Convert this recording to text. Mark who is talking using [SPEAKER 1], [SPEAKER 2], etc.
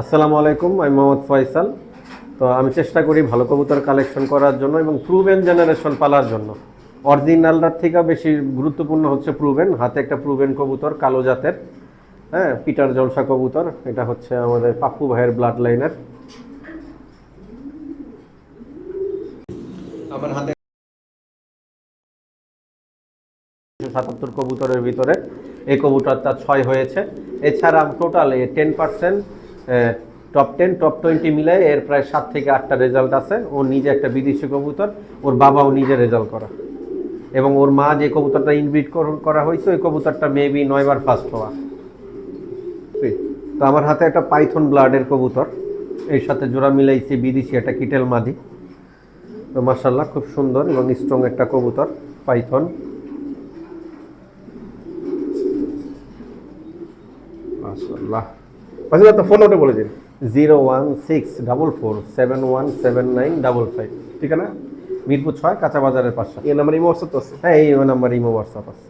[SPEAKER 1] আসসালামু আলাইকুম আমি মোহাম্মদ ফয়সাল। তো আমি চেষ্টা করি ভালো কবুতর কালেকশন করার জন্য এবং প্রুভেন জেনারেশন পালার জন্য। অরিজিনালটার থেকে বেশি গুরুত্বপূর্ণ হচ্ছে প্রুভেন হাতে একটা প্রুভেন কবুতর কালো জাতের। হ্যাঁ পিটার জলসা কবুতর এটা হচ্ছে আমাদের পাপ্পু ভাইয়ের ব্লাড লাইনের আমার হাতে সাতাত্তর কবুতরের ভিতরে এই কবুতরটা ছয় হয়েছে। এছাড়া total ten percent top ten top twenty মিলে এর প্রায় সাত থেকে আটটা রেজাল্ট আছে। ও নিজে একটা বিদেশি কবুতর ওর বাবাও নিজে রেজাল্ট করা। এবং ওর মা যে কবুতরটা ইনভিট করা হয়েছে ওই কবুতরটা মেবি নয়বার ফার্স্ট হওয়া। তো আমার হাতে একটা পাইথন ব্লাডের কবুতর। এর সাথে জোড়া মিলাইছি বিদেশি একটা কিটেল মাদি। তো মার্শাল্লাহ খুব সুন্দর এবং স্ট্রং একটা কবুতর পাইথন
[SPEAKER 2] মাশাআল্লাহ। পাশে আপনার ফোন নম্বরটা বলে দিন
[SPEAKER 1] zero one six double four seven one seven nine double five.
[SPEAKER 2] ঠিকানা?
[SPEAKER 1] মিরপুর ছয় কাঁচা বাজারের পাশে
[SPEAKER 2] এই নাম্বার ইমো হোয়াটসঅ্যাপ তো আছে।
[SPEAKER 1] হ্যাঁ এই নাম্বার ইমো হোয়াটসঅ্যাপ আছে।